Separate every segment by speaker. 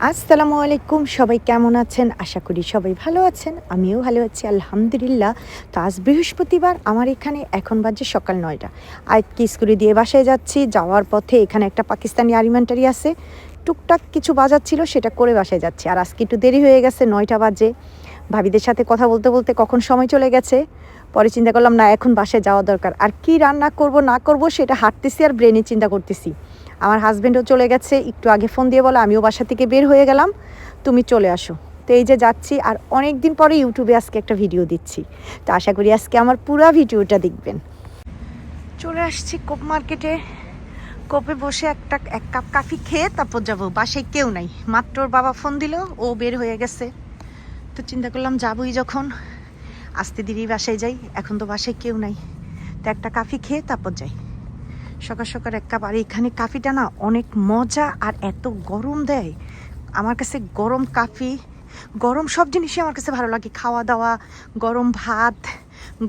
Speaker 1: আসসালামু আলাইকুম, সবাই কেমন আছেন? আশা করি সবাই ভালো আছেন, আমিও ভালো আছি, আলহামদুলিল্লাহ। তো আজ বৃহস্পতিবার, আমার এখানে এখন বাজে সকাল নয়টা। আজকে স্কুলে দিয়ে বাসায় যাচ্ছি, যাওয়ার পথে এখানে একটা পাকিস্তানি আরিমেন্টারি আছে। টুকটাক কিছু বাজার ছিল, সেটা করে বাসায় যাচ্ছি। আর আজকে একটু দেরি হয়ে গেছে, নয়টা বাজে। ভাবিদের সাথে কথা বলতে বলতে কখন সময় চলে গেছে? পরে চিন্তা করলাম, না, এখন বাসায় যাওয়া দরকার। আর কি রান্না করব, না করব, সেটা হাঁটতেছি আর ব্রেনে চিন্তা করতেছি। আমার হাজব্যান্ডও চলে গেছে, একটু আগে ফোন দিয়ে বলো, আমিও বাসা থেকে বের হয়ে গেলাম, তুমি চলে আসো। তো এই যে যাচ্ছি, আর অনেক দিন পরে ইউটিউবে আজকে একটা ভিডিও দিচ্ছি। তো আশা করি আজকে আমার পুরো ভিডিওটা দেখবেন। চলে আসছি কোপ মার্কেটে কোপে বসে একটা, এক কাপ কাফি খেয়ে তারপর যাব। বাসায় কেউ নাই। মাত্র ওর বাবা ফোন দিল, ও বের হয়ে গেছে। তো চিন্তা করলাম যাবই যখন। আস্তে ধীরেই বাসায় যাই, এখন তো বাসায় কেউ নাই। তো একটা কাফি খেয়ে তারপর যাই। সকাল সকাল এক কাপ, আর এখানে কাফিটা না অনেক মজা আর এত গরম দেয়। আমার কাছে গরম কাফি, গরম সব জিনিসই আমার কাছে ভালো লাগে। খাওয়া দাওয়া গরম ভাত,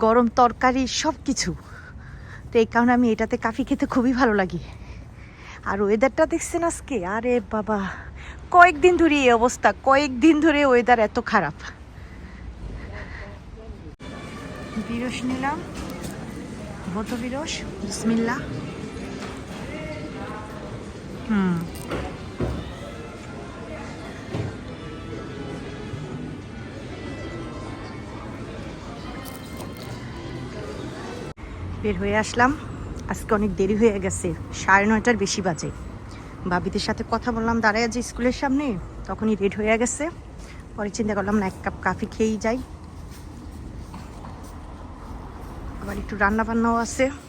Speaker 1: গরম তরকারি সব কিছু তো এই কারণে আমি এটাতে কাফি খেতে খুবই ভালো লাগে। আর ওয়েদারটা দেখছেন আজকে? আরে বাবা, কয়েকদিন ধরে এই অবস্থা, কয়েকদিন ধরে ওয়েদার এত খারাপ। বিরস নিলাম বত বিরস বিসমিল্লা হুম। বের হয়ে আসলাম। আজকে অনেক দেরি হয়ে গেছে। সাড়ে নয়টার বেশি বাজে। বাবিদের সাথে কথা বললাম, দাঁড়ায় যে স্কুলের সামনে। তখনই রেড হয়ে গেছে। পরে চিন্তা করলাম, না, এক কাপ কাফি খেয়েই যাই। আবার একটু রান্না বান্নাও আছে।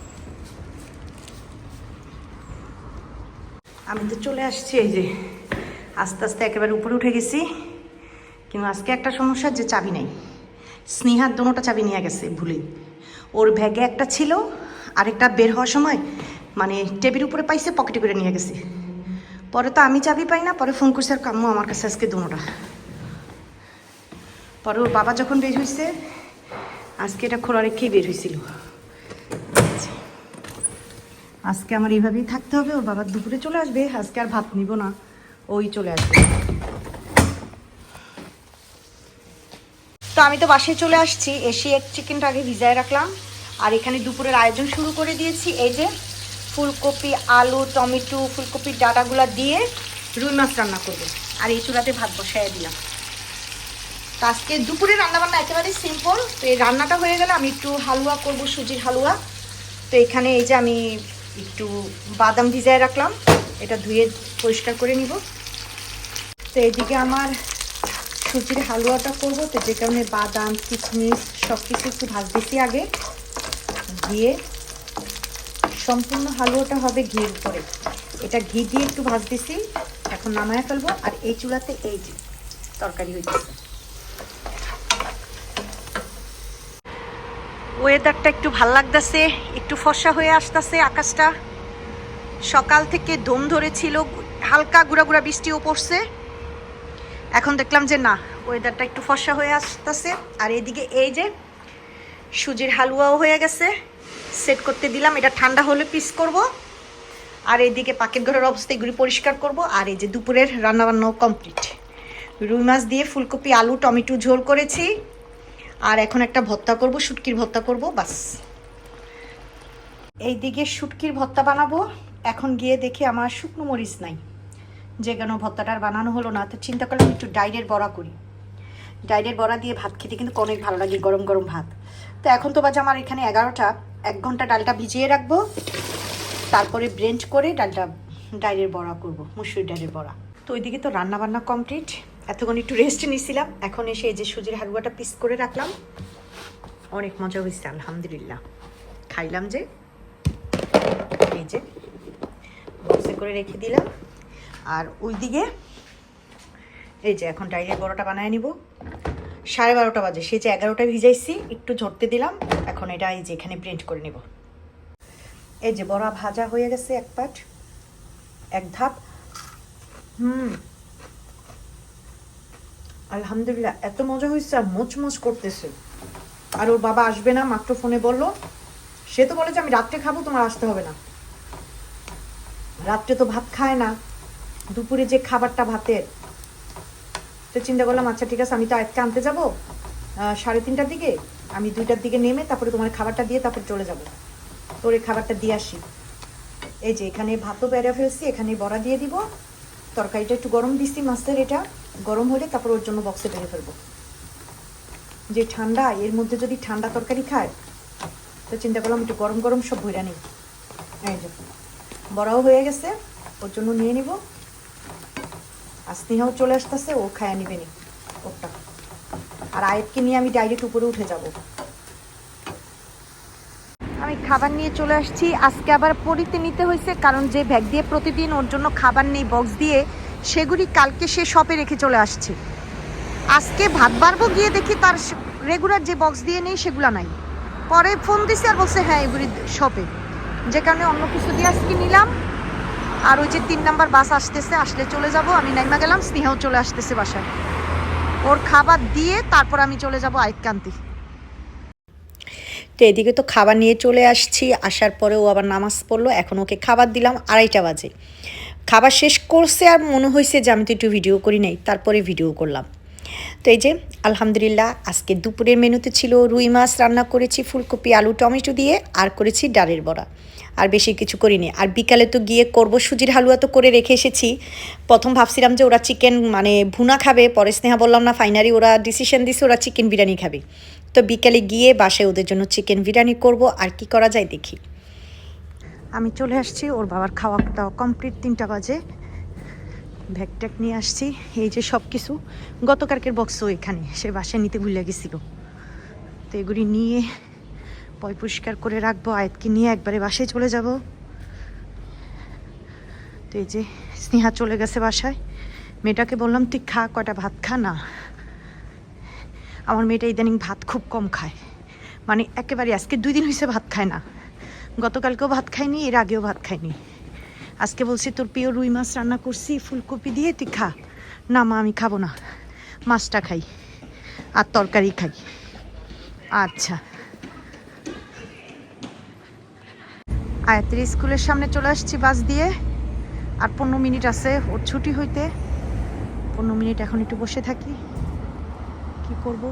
Speaker 1: আমি তো চলে আসছি, এই যে আস্তে আস্তে একেবারে উপরে উঠে গেছি। কিন্তু আজকে একটা সমস্যা যে চাবি নেই। স্নেহার দোনোটা চাবি নিয়ে গেছে, ভুলেই। ওর ব্যাগে একটা ছিল, আরেকটা বের হওয়ার সময় মানে টেবিল উপরে পাইছে, পকেটে করে নিয়ে গেছে। পরে তো আমি চাবি পাই না, পরে ফোন করছে আর কাম্মু আমার কাছে আজকে দোনোটা। পরে ওর বাবা যখন বের হয়েছে আজকে এটা খোলা রেখেই বের হয়েছিল আজকে আমার এইভাবেই থাকতে হবে, ওর বাবা দুপুরে চলে আসবে, আজকে আর ভাত নিব না, ওই চলে আসবে। তো আমি তো বাসে চলে আসছি, এসে এক চিকেনটা আগে ভিজায় রাখলাম, আর এখানে দুপুরের আয়োজন শুরু করে দিয়েছি, এই যে ফুলকপি, আলু, টমেটো, ফুলকপির ডাটাগুলো দিয়ে রুই মাছ রান্না করব, আর এই চুলাতে ভাত বসাই দিলাম। তো আজকে দুপুরে রান্নাবান্না একেবারে সিম্পল তো এই রান্নাটা হয়ে গেলে আমি একটু হালুয়া করব, সুজির হালুয়া। তো এখানে এই যে আমি একটু বাদাম ভিজায় রাখলাম। এটা ধুয়ে পরিষ্কার করে নিব। তো এইদিকে আমার সুজির হালুয়াটা করব। তো যে কারণে বাদাম, কিশমিশ সব কিছু একটু ভাজতেছি আগে। দিয়ে সম্পূর্ণ হালুয়াটা হবে ঘির উপরে। এটা ঘি দিয়ে একটু ভাজতেছি। এখন নামায় ফেলব। আর এই চুলাতে এই যে তরকারি হইতেছে। ওয়েদারটা একটু ভালো লাগতেছে, একটু ফর্সা হয়ে আসতেছে আকাশটা। সকাল থেকে দম ধরেছিল, হালকা গুড়া গুড়া বৃষ্টিও পড়ছে। এখন দেখলাম যে না ওয়েদারটা একটু ফর্সা হয়ে আসতেছে। আর এদিকে এই যে, সুজির হালুয়াও হয়ে গেছে। সেট করতে দিলাম, এটা ঠান্ডা হলে পিস করব। আর এইদিকে পাকেট ঘরের অবস্থা এগুলি পরিষ্কার করব। আর এই যে দুপুরের রান্নাবান্নাও কমপ্লিট রুই মাছ দিয়ে ফুলকপি, আলু, টমেটো ঝোল করেছি। আর এখন একটা ভর্তা করব, শুটকির ভর্তা করব, বাস। এইদিকে শুটকির ভর্তা বানাবো। এখন গিয়ে দেখি আমার শুকনো মরিচ নাই। যে কেন ভর্তাটা আর বানানো হলো না, তো চিন্তা করলাম একটু ডাইরের বড়া করি। ডাইরের বড়া দিয়ে ভাত খেতে কিন্তু অনেক ভালো লাগে, গরম গরম ভাত। তো এখন তো বাজে আমার এখানে এগারোটা। এক ঘণ্টা ডালটা ভিজিয়ে রাখব। তারপরে ব্রেন্ড করে ডালটা ডাইরের বড়া করব, মুসুর ডালের বড়া। তো ওইদিকে তো রান্না বান্না কমপ্লিট। এতক্ষণ একটু রেস্ট নিছিলাম, এখন এসে এই যে সুজির হালুয়াটা পিস করে রাখলাম। অনেক মজা হয়েছে, আলহামদুলিল্লাহ। খাইলাম যে, এই যে বক্সে করে রেখে দিলাম। আর ওইদিকে, এই যে এখন ডাইরের বড়াটা বানায় নিব। সাড়ে বারোটা বাজে সে যে এগারোটা ভিজাইছি, একটু ঝরতে দিলাম, এখন এটা এই যে এখানে প্রিন্ট করে নেব। এই যে বড়া ভাজা হয়ে গেছে এক পাট, এক ধাপ। হুম আলহামদুলিল্লাহ, এত মজা হয়েছে আর মোচমোচ করতেছে। আর ওর বাবা আসবে না, মাত্র ফোনে বলল, সে তো বলেছে আমি রাত্রে খাব, তোমার আসতে হবে না। রাত্রে তো ভাত খায় না, দুপুরে যে খাবারটা ভাতের। তো চিন্তা করলাম আচ্ছা ঠিক আছে, আমি তো আজকে আনতে যাব সাড়ে তিনটার দিকে, আমি দুইটার দিকে নেমে তারপরে তোমার খাবারটা দিয়ে তারপর চলে যাব। তোর এই খাবারটা দিয়ে আসি। এই যে এখানে ভাতও বেড়ে ফেলছি, এখানে বড়া দিয়ে দিব, তরকারিটা একটু গরম দিচ্ছি মাছের এটা। গরম হলে তারপর ওর জন্য বক্সে বেড়ে ফেলব। যে ঠান্ডা, এর মধ্যে যদি ঠান্ডা তরকারি খায়, তো চিন্তা করলাম একটু গরম গরম সব ভইরা নেই। এই যে, বড়াও হয়ে গেছে, ওর জন্য নিয়ে নিব। আর স্নেহাও চলে আসতেছে, ও খায়া নিবে নি, ওরটা। আর আয়েবকে নিয়ে আমি ডাইরেক্ট উপরে উঠে যাব। আমি খাবার নিয়ে চলে আসছি। আজকে আবার পরিতে নিতে হয়েছে, কারণ যে ব্যাগ দিয়ে প্রতিদিন ওর জন্য খাবার নেই বক্স দিয়ে সেগুলি কালকে সে শপে রেখে চলে আসছে। আজকে ভাত বাড়বো গিয়ে দেখি তার রেগুলার যে বক্স দিয়ে নেই সেগুলো নাই। পরে ফোন দিছে আর বলছে হ্যাঁ এগুলি শপে যে কারণে অন্য কিছু দিয়ে আজকে নিলাম। আর ওই যে তিন নাম্বার বাস আসতেছে, আসলে চলে যাব। আমি নাইমা গেলাম, স্নেহাও চলে আসতেছে বাসায়। ওর খাবার দিয়ে তারপর আমি চলে যাব আইকান্তি তো এদিকে তো খাবার নিয়ে চলে আসছি। আসার পরে ও আবার নামাজ পড়ল। এখন ওকে খাবার দিলাম আড়াইটা বাজে। খাবার শেষ করছে আর মনে হয়েছে যে আমি তো একটু ভিডিও করি নাই, তারপরে ভিডিও করলাম। তো এই যে, আলহামদুলিল্লাহ, আজকে দুপুরের মেনুতে ছিল রুই মাছ, রান্না করেছি ফুলকপি, আলু, টমেটো দিয়ে, আর করেছি ডালের বড়া। আর বেশি কিছু করিনি। আর বিকালে তো গিয়ে করব, সুজির হালুয়া তো করে রেখে এসেছি। প্রথম ভাবছিলাম যে ওরা চিকেন মানে ভুনা খাবে, পরে স্নেহা বললাম, না ফাইনালি ওরা ডিসিশন দিছে, ওরা চিকেন বিরিয়ানি খাবে। তো বিকালে গিয়ে বাসায় ওদের জন্য চিকেন বিরিয়ানি করব, আর কি করা যায় দেখি। আমি চলে আসছি, ওর বাবার খাওয়া দাওয়া কমপ্লিট তিনটা বাজে। ব্যাগ ট্যাগ নিয়ে আসছি, এই যে সব কিছু গতকালকের বক্সও এখানে, সে বাসায় নিতে ভুলে গেছিল। তো এগুলি নিয়ে পয় পরিষ্কার করে রাখব, আয়াতকে নিয়ে একবারে বাসায় চলে যাব। তো এই যে স্নেহা চলে গেছে বাসায়। মেয়েটাকে বললাম, তুই খা, কয়টা ভাত খা? না। আমার মেয়েটা ইদানিং ভাত খুব কম খায়। মানে একেবারে আজকে দুই দিন হয়েছে ভাত খায় না। গতকালকেও ভাত খাইনি, এর আগেও ভাত খাইনি। আজকে বলছি, তোর প্রিয় রুই মাছ রান্না করছি, ফুলকপি দিয়ে, তুই খা। না, মা, আমি খাব না। মাছটা খাই, আর তরকারি খাই। আচ্ছা। আয়াতের স্কুলের সামনে চলে আসছি বাস দিয়ে, আর পনেরো মিনিট আছে ওর ছুটি হইতে। পনেরো মিনিট এখন একটু বসে থাকি। কি করব?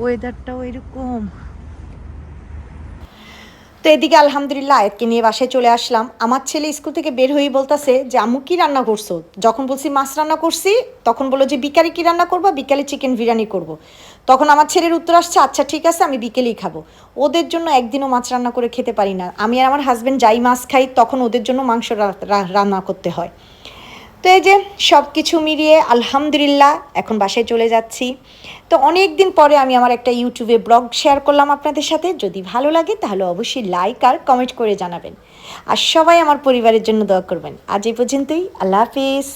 Speaker 1: ওয়েদারটাও এরকম। তো এদিকে আলহামদুলিল্লাহ আয়াতকে নিয়ে বাসায় চলে আসলাম। আমার ছেলে স্কুল থেকে বের হয়ে বলতাছে যে আমু কী রান্না করছ? যখন বলছি, মাছ রান্না করছি। তখন বলো যে, বিকালে কী রান্না করব? বিকালে চিকেন বিরিয়ানি করব। তখন আমার ছেলের উত্তর আসছে আচ্ছা ঠিক আছে, আমি বিকেলেই খাব। ওদের জন্য একদিনও মাছ রান্না করে খেতে পারি না। আমি আর আমার হাজব্যান্ড যাই মাছ খাই, তখন ওদের জন্য মাংস রান্না করতে হয়। তো এই যে সব কিছু মিলিয়ে আলহামদুলিল্লাহ এখন বাসায় চলে যাচ্ছি। তো অনেক দিন পরে আমি আমার একটা ইউটিউবে ব্লগ শেয়ার করলাম আপনাদের সাথে। যদি ভালো লাগে তাহলে অবশ্যই লাইক আর কমেন্ট করে জানাবেন। আর সবাই আমার পরিবারের জন্য দোয়া করবেন। আজ এই পর্যন্তই। আল্লাহ হাফিজ।